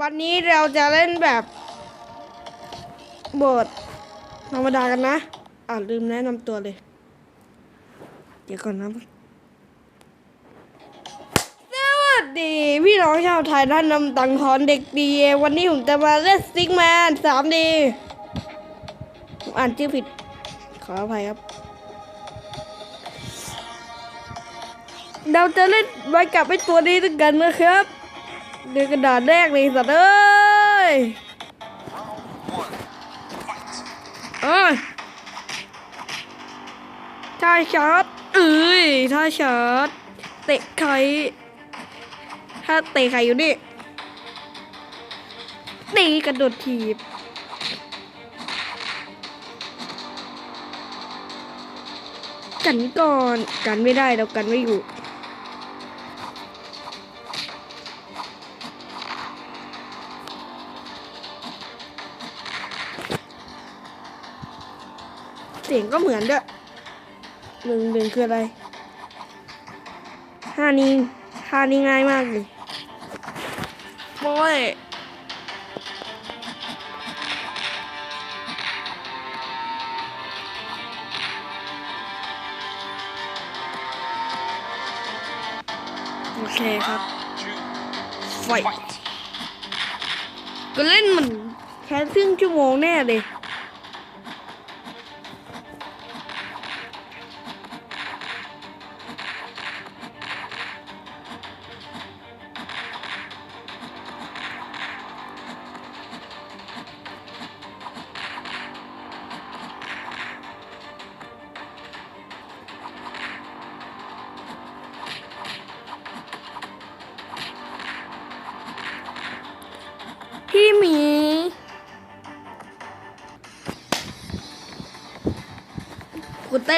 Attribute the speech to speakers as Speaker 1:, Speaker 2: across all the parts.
Speaker 1: วันนี้เราจะเล่นแบบบทธรรมดากันนะ อ่าลืมแนะนำตัวเลย เดี๋ยวก่อนนะ สวัสดี พี่น้องชาวไทยท่านนำตังทอนเด็กดี วันนี้ผมจะมาเล่นซิกแมนสามดีผมอ่านชื่อผิด ขออภัยครับ เราจะเล่นไว้กับไอ้ตัวนี้ด้วยกันนะครับ เดือกระดาษแรกเลยสัตว์เอ้ยเอ้ยท่าชาร์จเอ้ยท่าชาร์จเตะใครถ้าเตะใครอยู่นี่ตีกระโดดถีบกันก่อน กันไม่ได้เรากันไม่อยู่ สียงก็เหมือนด้วยหนึ่งหนึ่งคืออะไรห้านี้ห้านี้ง่ายมากเลยโอ้ยโอเคครับไฟก็เล่นมันแค่ครึ่งชั่วโมงแน่เลย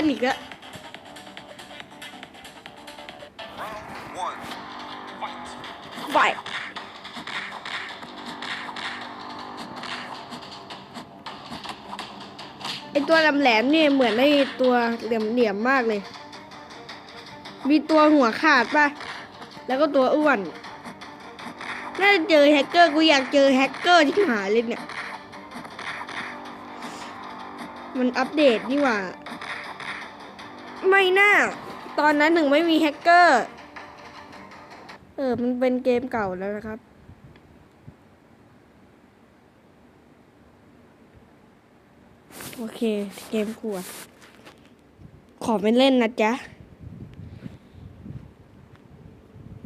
Speaker 1: นอีกแล้ว
Speaker 2: One. Fight.
Speaker 1: ไฟไอตัวแหลมๆนี่เหมือนไอตัวเหลี่ยมๆมากเลย มีตัวหัวขาดป่ะ แล้วก็ตัวอ้วน น่าจะเจอแฮกเกอร์กูอยากเจอแฮกเกอร์ที่หายเลยเนี่ย มันอัปเดตนี่หว่า ไม่น่า ตอนนั้นหนึ่งไม่มีแฮกเกอร์ เออ มันเป็นเกมเก่าแล้วนะครับ โอเค เกมขวด ขอไม่เล่นนะจ๊ะ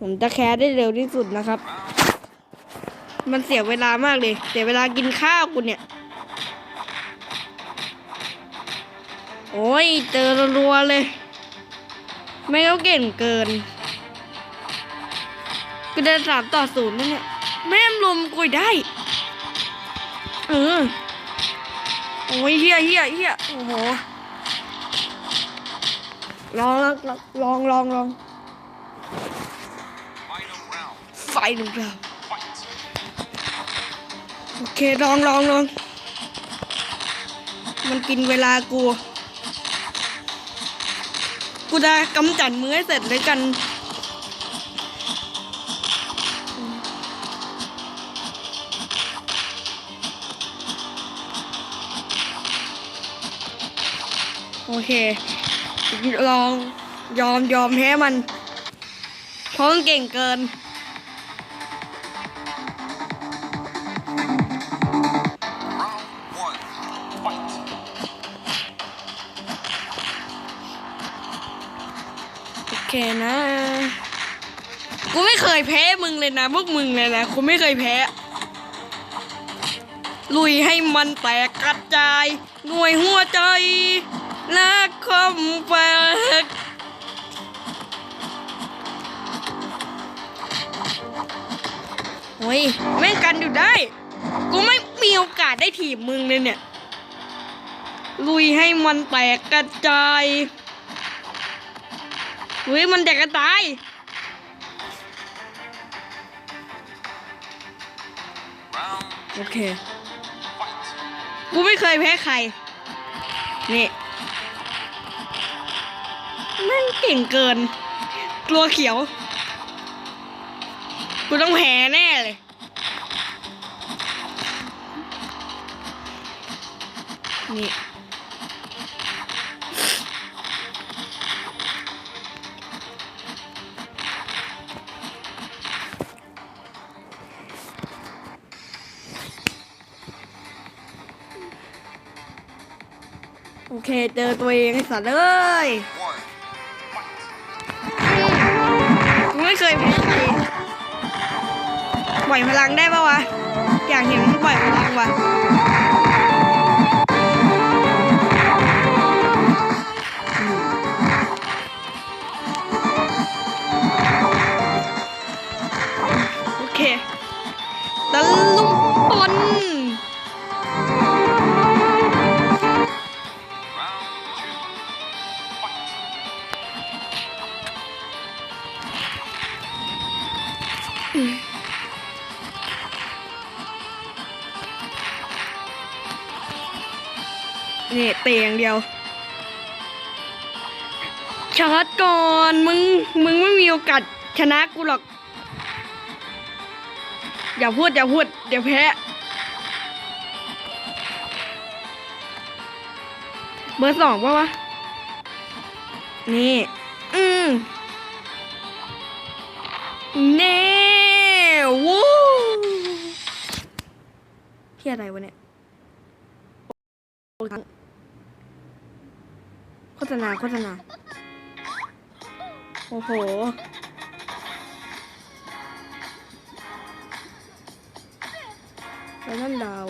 Speaker 1: ผมจะแคสได้เร็วที่สุดนะครับ มันเสียเวลามากเลย เสียเวลากินข้าวกูเนี่ย โอ้ยเจอรัวเลย ไม่เขาเก่งเกินกูเดินสามต่อศูนย์นั่นเนี่ยแม่มลมกุยได้ เออ โอ้ยเฮียเฮียเฮียโอ้โห ลองลองลองลองลองไฟหนึ่งเรา
Speaker 2: Fight.
Speaker 1: โอเค ลองลองลองมันกินเวลากู กูจะกำจัดมือให้เสร็จเลยกัน โอเค ลองยอมยอมแพ้มัน เพราะมันเก่งเกิน เคนะ กูไม่เคยแพ้มึงเลยนะพวกมึงเลยนะกูไม่เคยแพ้ ลุยให้มันแตกกระจาย หน่วยหัวใจและคอมแฟกโอ้ยแม่งกันอยู่ได้ กูไม่มีโอกาสได้ถีบมึงเลยเนี่ย ลุยให้มันแตกกระจาย อุ้ยมันเด็กกันตาย โอเค กูไม่เคยแพ้ใคร นี่มันเก่งเกิน กลัวเขียว กูต้องแพ้แน่เลยนี่ เคเจอตัวเองไอ้สัตว์เอ้ยกูไม่เคยแพ้ใครปล่อยพลังได้ปะวะ อยากเห็นมึงปล่อยพลังว่ะ ก่อน มึง มึงไม่มีโอกาสชนะกูหรอก อย่าพูดอย่าพูด เดี๋ยวแพ้เบอร์สองปะวะ นี่ อืมเน่วู้พี่อะไรวะเนี่ยโฆษณาโฆษณา อ้โห แล้วนั่นดาว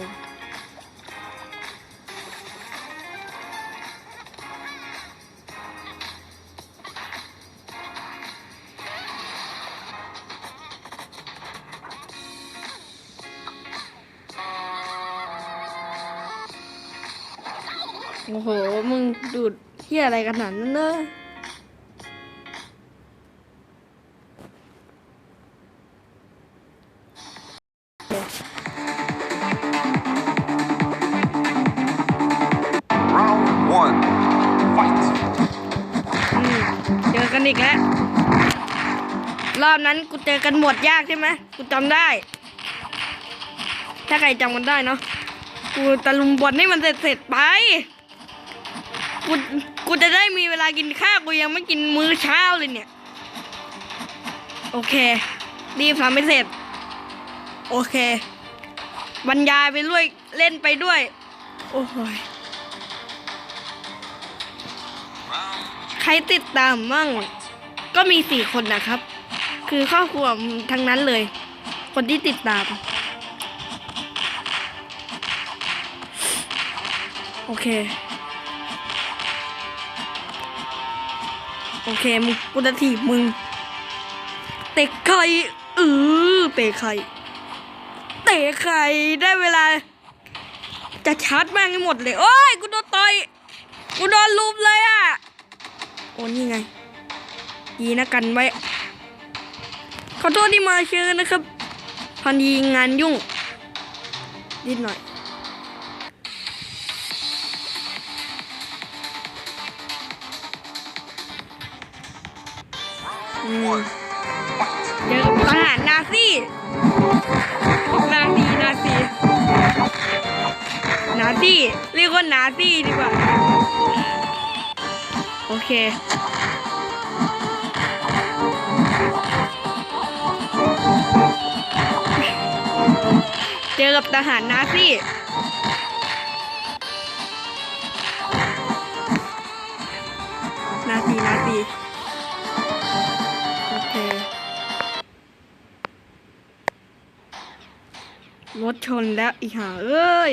Speaker 1: โอ้โห มึงดูดเที่ยอะไรกันหนาดนั้นเนอะ อบนั้นกูเจอกันหมดยากใช่ไหมกูจำได้ ถ้าใครจำกันได้เนาะกูตะลุมบอลให้มันเสร็จเสร็จไปกูกูจะได้มีเวลากินข้าวกูยังไม่กินมื้อเช้าเลยเนี่ย โอเค รีบทำให้เสร็จ โอเค บรรยายไปด้วยเล่นไปด้วย โอ้ยใครติดตามมั่งก็มีสี่คนนะครับ คือครอบครัวทั้งนั้นเลย คนที่ติดตาม โอเค โอเค มึงกูจะถีบมึง เตะไข่เออเตะไข่เตะไข่ได้เวลา จะชาร์จแม่งให้หมดเลย โอ้ย กูโดนต่อย กูโดนลุมเลยอะ โอ้นี่ไง ดีนะกันไว้ ขอโทษที่มาเชิญนะครับพันดีงานยุ่ง นิดหน่อยเจอกับทหารนาซีนาซีนาซีนาซีเรียกว่านาซีดีกว่า โอเค เจอกับทหารนาซีนาซีนาซีโอเครถชนแล้วอีห่าเอ้ย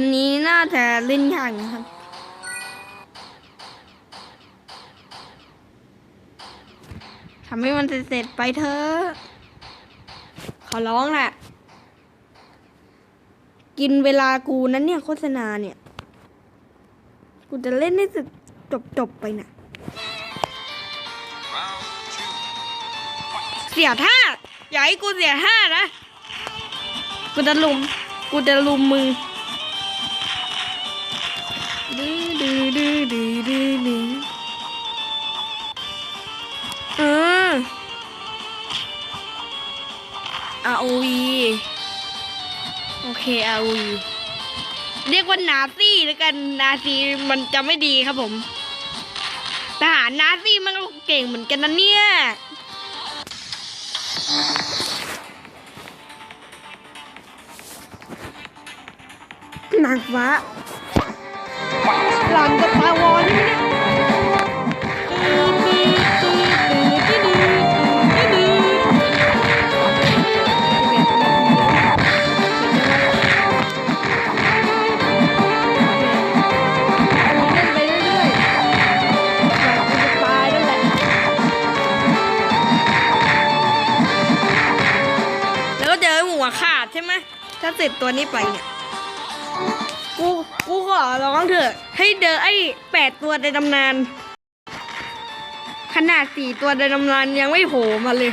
Speaker 1: มนี้น่าจะเล่นยากนะครับ ทำให้มันเสร็จไปเถอะขอร้องแหละ กินเวลากูนั้นเนี่ยโฆษณาเนี่ย กูจะเล่นให้สุดจบๆไปน่ะ เสียท่า อย่าให้กูเสียท่านะ กูจะลุม กูจะลุมมึง ดื้อดื้อดื้อดื้ออดื้อเออ ROV โอเค ROV เรียกว่านาซี่แล้วกันนาซีมันจะไม่ดีครับผมทหารนาซี่มันก็เก่งเหมือนกันนะเนี่ยนางฟ้า หลังจากตาวอนนี่เนี่ยเล่นไปเรื่อยๆแบบมันจะตายนั่นแหละแล้วก็เจอหัวขาดใช่ไหมถ้าเสร็จตัวนี้ไปเนี่ย ร้องเถอะ ให้เจอไอ้แปดตัวในตำนาน ขนาดสี่ตัวในตำนานยังไม่โผล่มาเลย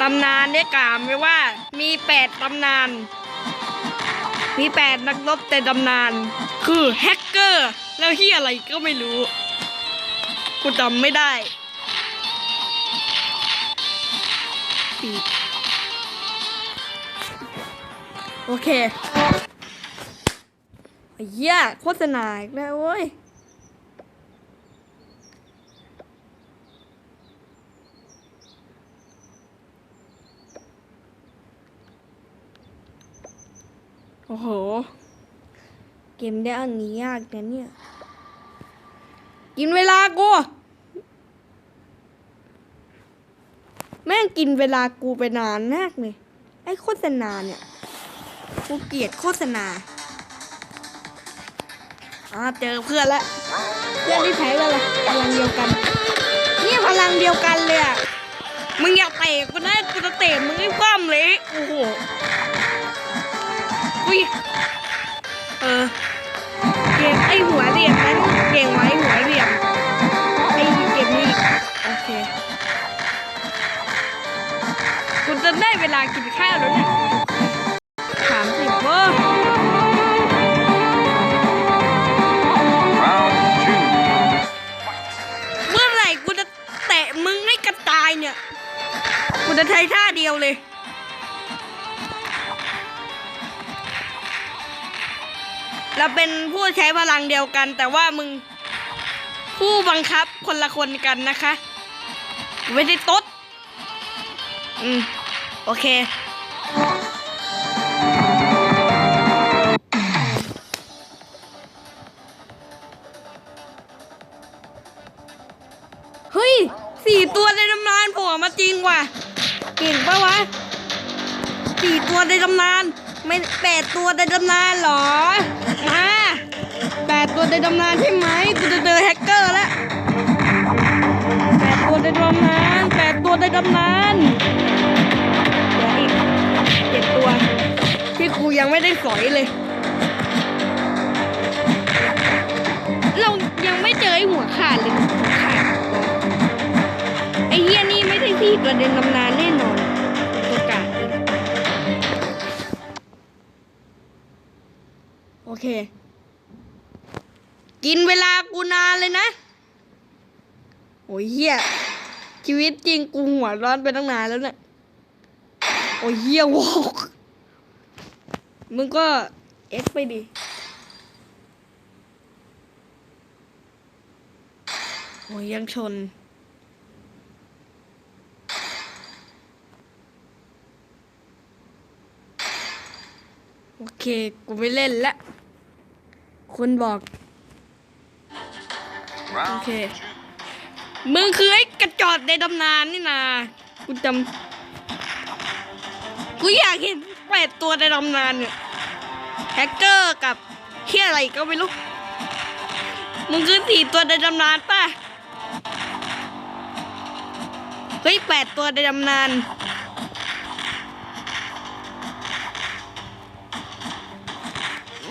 Speaker 1: ตำนานเนี่ยกล่าวไว้ว่า มีแปดตำนาน มีแปดนักรบในตำนาน คือแฮกเกอร์ แล้วที่อะไรก็ไม่รู้ กูจำไม่ได้ ปีกโอเคเหี้ยโฆษณาอีกแล้วเว้ยโอ้โห เกมได้อันนี้ยากนะเนี่ย กินเวลากู แม่ง กินเวลากูไปนานมากเลยไอ้โฆษณาเนี่ย กูเกลียดโฆษณาอ่าเจอเพื่อนล้วเพื่อนที่แพ้กันเลยพลังเดียวกัน นี่พลังเดียวกันเลยอะมึงอยากเตะกูนะกูจะเตะมึงให้คว่ำเลยโอ้โหอุ้ยเออเกมไอ้หัวเหลี่ยมนั้น ดียวเลย เราเป็นผู้ใช้พลังเดียวกัน แต่ว่ามึงผู้บังคับคนละคนกันนะคะไม่ได้ตดอืม โอเค เฮ้ย สี่ตัวในตำนานโผล่มาจริงว่ะ เก่งปะวะสี่ตัวในตำนาน ไม่แปดตัวในตำนานเหรอมาแปดตัวในตำนานใช่ไหมกูจะเจอแฮกเกอร์แล้วแปดตัวในตำนานแปดตัวในตำนานเดี๋ยวอีกเจ็ดตัว ที่กูยังไม่ได้สอยเลย เรายังไม่เจอไอ้หัวขาดเลยหัวขาดไอ้เหี้ยนี่ไม่ใช่ที่ประเด็นตำนาน เค กินเวลากูนานเลยนะ โอ้ยเหี้ยชีวิตจริงกูหัวร้อนไปตั้งนานแล้วเนี่ยโอ้ยเหี้ยวอกมึงก็เอ็กไปดิโอ้ยยังชนโอเค กูไม่เล่นละ คุณบอก
Speaker 2: Round
Speaker 1: Okay.
Speaker 2: two.
Speaker 1: มึงคือไอ้กระจอดในตำนานนี่นากูจำกูอยากเห็นแปดตัวในตำนานเนี่ยแฮกเกอร์กับเฮียอะไรก็ไม่รู้ มึงคือสี่ตัวในตำนานป่ะ เฮ้ยแปดตัวในตำนาน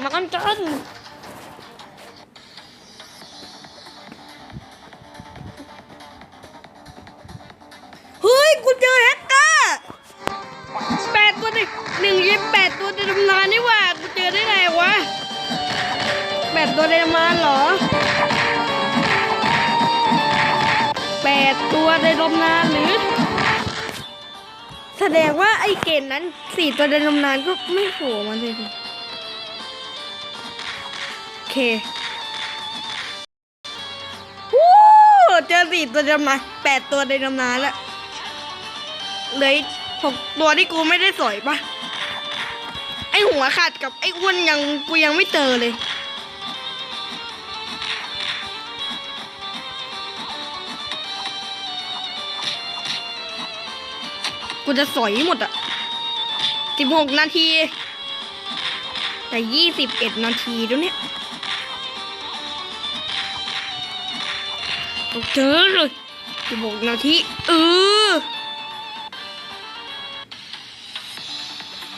Speaker 1: มากันจัน นำนานเหรอแปดตัวในตำนานหรือ แสดงว่าไอ้เกณฑ์นั้นสี่ตัวในตำนานก็ไม่โผล่มาเลยโอเควู้เจอสี่ตัวในตำนานแปดตัวในตำนานแล้วเหลือหกตัวที่กูไม่ได้สอยปะไอหัวขาดกับไออ้วนยังกูยังไม่เจอเลย กูจะสอยหมดอะสิบหกนาที แต่ยี่สิบเอ็ดนาทีแล้วเนี่ยต้องเจอเลยสิบหกนาทีเออ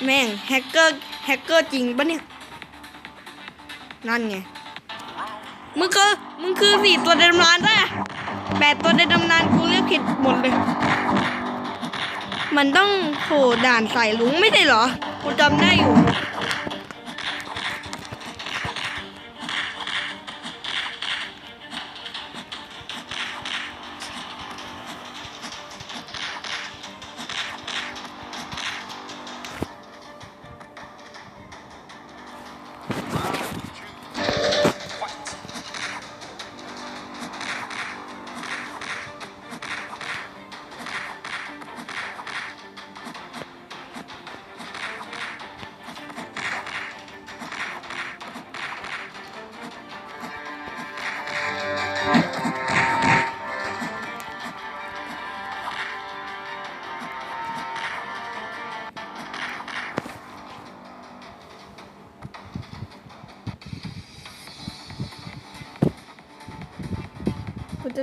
Speaker 1: แม่งแฮกเกอร์แฮกเกอร์จริงปะเนี่ย นั่นไง มึงคือ มึงคือสี่ตัวในตำนานได้แปดตัวในตำนานกูเรียกผิดหมดเลย มันต้องโผล่ด่านใส่ลุงไม่ใช่เหรอกูจำได้อยู่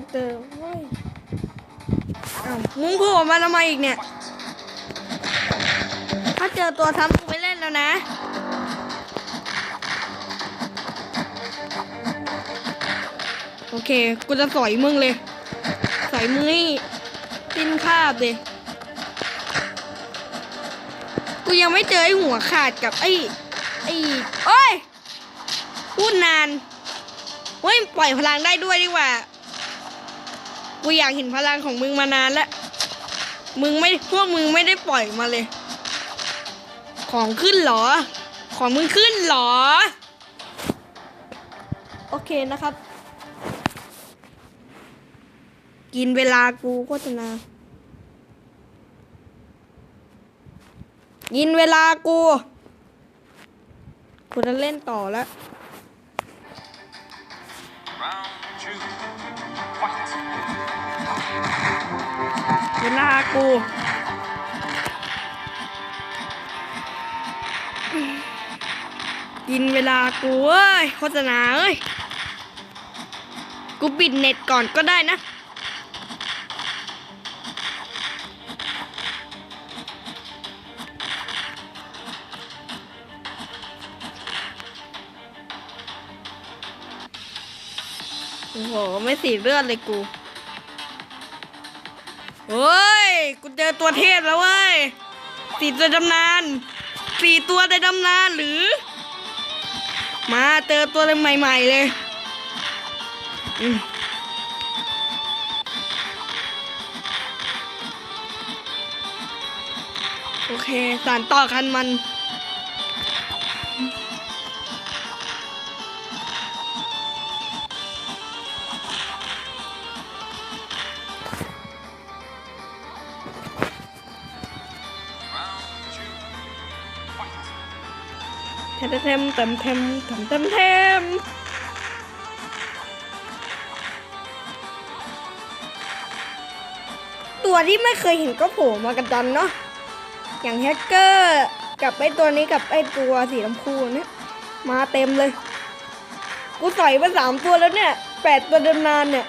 Speaker 1: จะเจอเว้ยอ้าวมึงโผล่มาทำไมอีกเนี่ย ถ้าเจอตัวซ้ำกูไม่เล่นแล้วนะ โอเค กูจะสอยมึงเลย สอยมึงให้สิ้นคาบเลย กูยังไม่เจอไอ้หัวขาดกับไอ้ไอ้โอ้ยพูดนานเฮ้ย ปล่อยพลังได้ด้วยดีกว่า กูอยากเห็นพลังของมึงมานานแล้ว มึงไม่พวกมึงไม่ได้ปล่อยมาเลย ของขึ้นเหรอ ของมึงขึ้นเหรอ โอเคนะครับ กินเวลากูโฆษณากินเวลากูกูจะเล่นต่อแล้ว กูกินเวลากูเอ้ยโฆษณาเอ้ย กูปิดเน็ตก่อนก็ได้นะ โอ้โห ไม่สีเลือดเลยกูเฮ้ย กูเจอตัวเทพแล้วเว้ยสี่ตัวดำนานสี่ตัวในดำนานหรือ มาเจอตัวใหม่ ๆ เลยโอเคสารต่อคันมัน ทมเทมเต็มเทมเต็มเต็มเทมตัวที่ไม่เคยเห็นก็โผล่มากันจันเนาะ อย่างแฮกเกอร์กับไอตัวนี้กับไอตัวสีลำพูเนี่ยมาเต็มเลย กูใส่มาสามตัวแล้วเนี่ยแปดตัวเดิมนานเนี่ย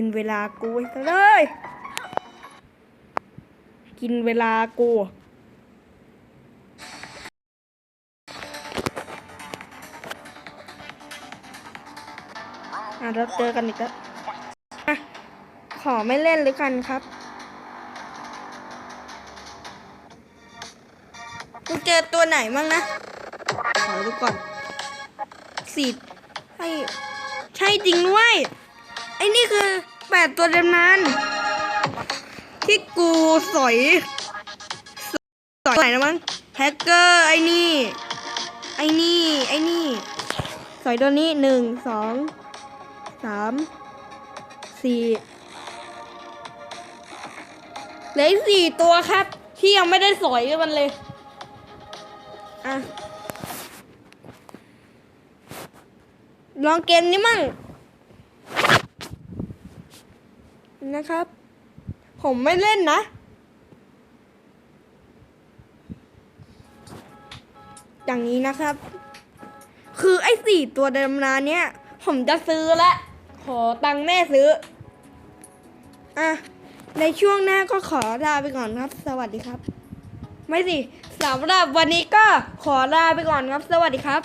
Speaker 1: กินเวลากูไปเลย กินเวลากูอะเราเจอกันอีกแล้วอขอไม่เล่นหรือกันครับ กูเจอตัวไหนมั่งนะ ขอดูก่อนสีให้ใช่จริงด้วย ไอ้นี่คือ แปดตัวเดำนานที่กูสอยสอยไหนนะมั้งแฮกเกอร์ไอ้นี่ ไอ้นี่ ไอ้นี่ สอยตัวนี้หนึ่งสองสามสี่เหลืออีสี่ตัวครับ ที่ยังไม่ได้สอยมันเลย อะลองเกมนี้มั่ง นะครับ ผมไม่เล่นนะ อย่างนี้นะครับ คือไอ้สี่ตัวดำนาเนี่ยผมจะซื้อละขอตังค์แม่ซื้อ อะ ในช่วงหน้าก็ขอลาไปก่อนครับ สวัสดีครับ ไม่สิสำหรับวันนี้ก็ขอลาไปก่อนครับ สวัสดีครับ